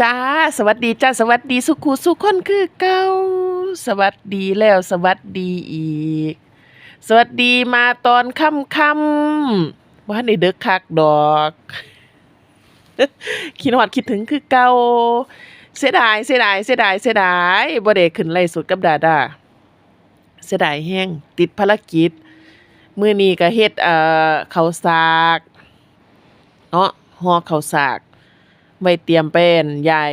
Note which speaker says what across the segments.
Speaker 1: จ้า สวัสดีจ้า สวัสดีสุขูสุขคนคือเก่าสวัสดีแล้วสวัสดีอีก สวัสดีมาตอนค่ำค่ำว่าในเด็กคักดอกคิดฮอดคิดถึงคือเก่าเสียดายเสียดายเสียดายเสียดายบ่ได้ขึ้นไล่สุดกับดาดาเสียดายแห้งติดภารกิจมื้อนี้ก็เฮ็ดเอ่อข้าวสากเนาะห่อข้าวสาก ไว้เตรียมเป็นยาย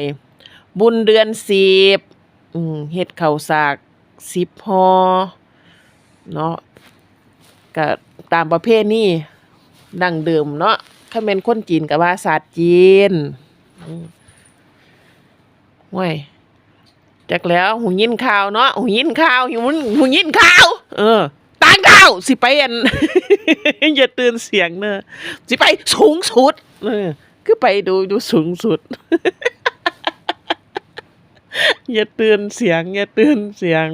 Speaker 1: บุญเดือนสิบเฮ็ดข้าวสากสิบห่อเนาะก็ตามประเภทนี้ดั้งเดิมเนาะถ้าเป็นคนจีนก็ว่าศาสตร์จีนห้วยจักแล้วหูยินข่าวเนาะหูยินข่าวหูนหูยินข่าว เออต่างดาวสิไปอันอย่าตื่นเสียงเนอะสิไปสูงสุดเออ คือไปดูดูสูงสุด อย่าตื่นเสียง อย่าตื่นเสียง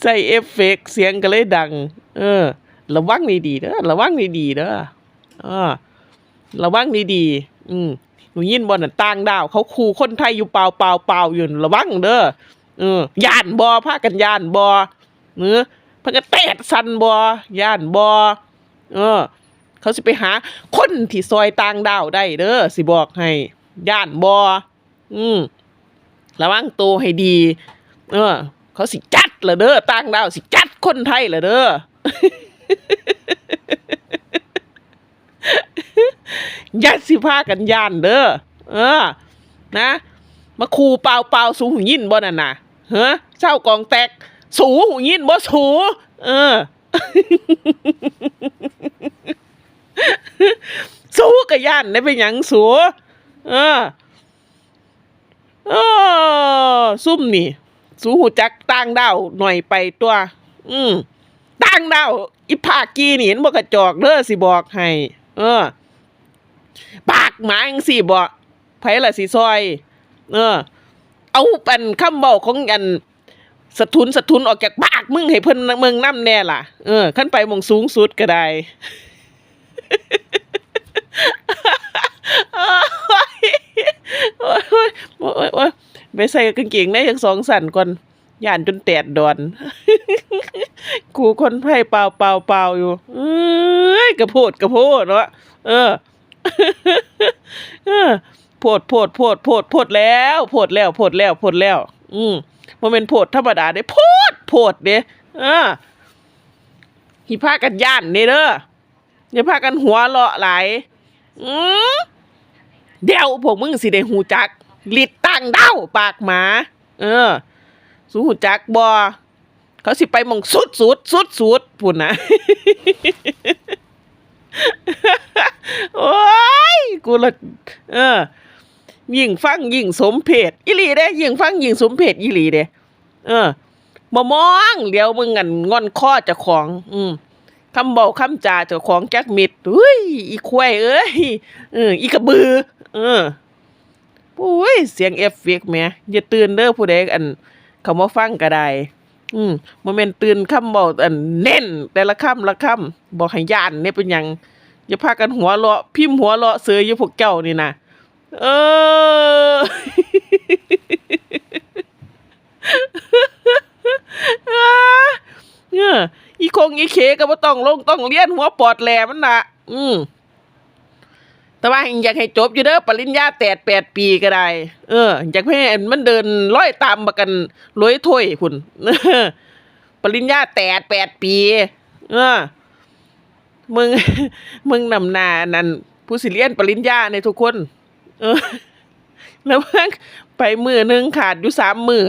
Speaker 1: ใส่เอฟเฟกต์เสียงก็เลยดัง เออ ระวังดีๆเด้อระวังดีๆเด้อเออระวังดีๆอืมหนูยินบอลน่ะต่างดาว เขาคูคนไทยอยู่เปล่าเปล่าเปล่าอยู่ระวังเด้อเออย่านบอพากันย่านบอเนื้อพากันแตดสันบอย่านบอเออ เขาสิไปหาคนที่ซอยต่างดาวได้เด้อสิบอกให้ย่านบออืมระวังตัวให้ดี เออ เขาสิจัดละเด้อต่างดาวสิจัดคนไทยละเด้ออย่าสิพากันย่านเด้อเออ นะมาคูเปล่าเปล่าสูหูยินบ่นั่นน่ะเฮ้เศร้ากองแตก สูหูยินบ่สู เออ สู้กับย่านได้เป็นหยังสูเออเออซุ่มนี่ สู้หูจักต่างดาวหน่อยไปตัว อืมต่างดาวอีภากีนี่เห็นบ่กระจอกเด้อสิบอกให้ เออ ปากหมาจังสิบ่ไผล่ะสิซอย เออ เอาเป็นคำเว้าของอันสะทุนสะทุนออกจากปากมึงให้เพิ่นเมืองน้ำแน่ล่ะ เออ ขั้นไปมองสูงสุดก็ได้ โอ้ยโอ้ยโอ้ยโอ้ยไปใส่กางเกงได้ยังสองสั่นก่อนย่านจนแตดดอนกูคนไพ่เปล่าเปล่าเปล่าอยู่ เอ้ยกระโพดกระโพดเนาะเออโพดโพดโพดโพดโพดแล้วโพดแล้วโพดแล้วโพดแล้ว อืมมันเป็นโพดธรรมดาเด้โพดโพดเด้เออหิพากันย่านนี่เด้อ อย่าพากันหัวเลาะไหลายอืมเดี๋ยวพวกมึงสิได้หูจักลิดตั้งเด้าปากหมา เออ สูหูจักบอเขาสิไปมองสุดสุดสุดสุดพุ่นนะโอ้ยกูละเออยิ่งฟังยิ่งสมเพศอีหลีเด้ยิ่งฟังยิ่งสมเพศอีหลีเด้เออมามองเดี๋ยวมึงงันงอนข้อจ้าของ อืม คำเบอกคำจาเจ้าของแจักมิดอุ้ยอีควายเอ้ยเอออีกระบือ เออโอ้ยเสียงเอฟเฟกต์แม่อย่าตื่นเด้อผู้ใดอันเขามาฟังก็ได้ อืมบ่แม่นต์ตื่นคำเบอกอันเน้น แต่ละคำละคำบอกให้ย่านเนี่ยเป็นยังอย่าพากันหัวเราะพิมพ์หัวเราะเสืออยู่พวกเจ้านี่นะเออี คงอีเคก็บ่ต้องลงต้องเรียนหัวปอดแหลมันน่ะ อืมแต่ว่าอยากให้จบอยู่เด้อปริญญาแปดแปดปีก็ได้ เอออยากให้มันเดินร้อยตามมากันรวยถ้วยคุณเออปริญญาแปดแปดปี เออ มึง มึงนำหนานั่นผู้สิเรียนปริญญาในทุกคน เออ แล้วมันไปมือหนึ่งขาดอยู่สามมือ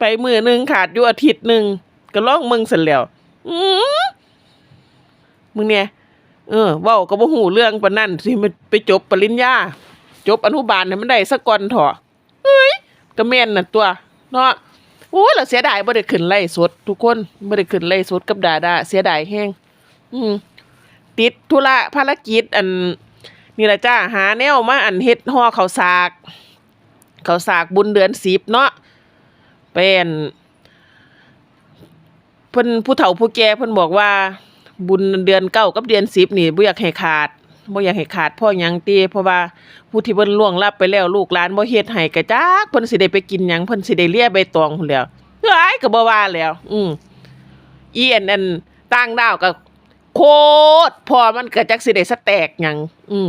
Speaker 1: ไปมือหนึ่งขาดอยู่อาทิตย์หนึ่งก็ล่องมึงเสร็จแล้ว อือมึงเนี่ยเออเว้าก็บ่หูเรื่องปานนั้นสิมันไปจบปริญญา จบอนุบาลเนี่ยมันได้สักก่อนเถอะเฮ้ยก็แม่นน่ะตัว เนาะโอ้ยเราเสียดายบ่ได้ขึ้นไล่สด ทุกคนบ่ได้ขึ้นไล่สดกับดาดาเสียดายแฮงอืมติดธุระภารกิจอันนี่แหละจ้าหาแนวมาอันเฮ็ดห่อข้าวสากข้าวสากบุญเดือนสิบเนาะเป็น เพิ่นผู้เฒ่าผู้แก่เพิ่นบอกว่า บุญเดือนเก้ากับเดือนสิบนี่บ่อยากให้ขาดบ่อยากให้ขาดพ่อหยังติเพราะว่าผู้ที่เพิ่นล่วงลับไปแล้วลูกหลานบ่เฮ็ดให้ก็จักเพิ่นสิได้ไปกินหยังเพิ่นสิได้เลียใบตองพุ่นแหล้วเอ้ยก็บ่ว่าแล้ว อืมอีอันอันต่างดาวก็โคตรพ่อมันก็จักสิได้สแตกหยังอืม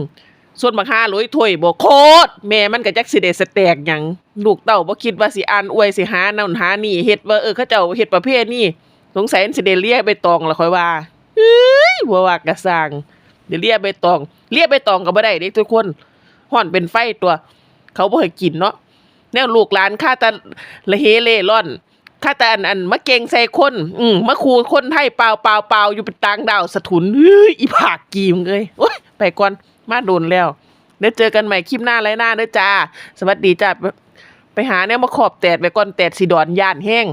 Speaker 1: ส่วนบักหาหลอยถ้วยบ่โคตรแม่มันก็จักสิได้สแตกหยังลูกเต้าบ่คิดว่าสิอ่านอวยสิหานั่นหานี่เฮ็ดว่าเออเขาเจ้าเฮ็ดประเภทนี้ สงสัยสิได้เลียใบตองล่ะค่อยว่าเอ้ยบ่ว่ากระสังเดเลียใบตอง เลียใบตองก็บ่ได้เด้ทุกคนห่อนเป็นไฟตัว เขาบ่ให้กินเนาะแนวลูกหลานค่าตาละเฮเล่ร่อนค่าต่อันอันมาเกงใส่คน อืมมาคูคนไทยเปล่าเปล่าเปล่าอยู่เป็นต่างดาวสะทุนเฮ้ยอีผากกีมเลยโอ้ยไปก่อนมาโดนแล้วเดี๋ยวเจอกันใหม่คลิปหน้าไรหน้าเด้อจ้า สวัสดีจ้าไปหาแนวมาขอบแตดไปก่อนแตดสิดอนย่านแห้ง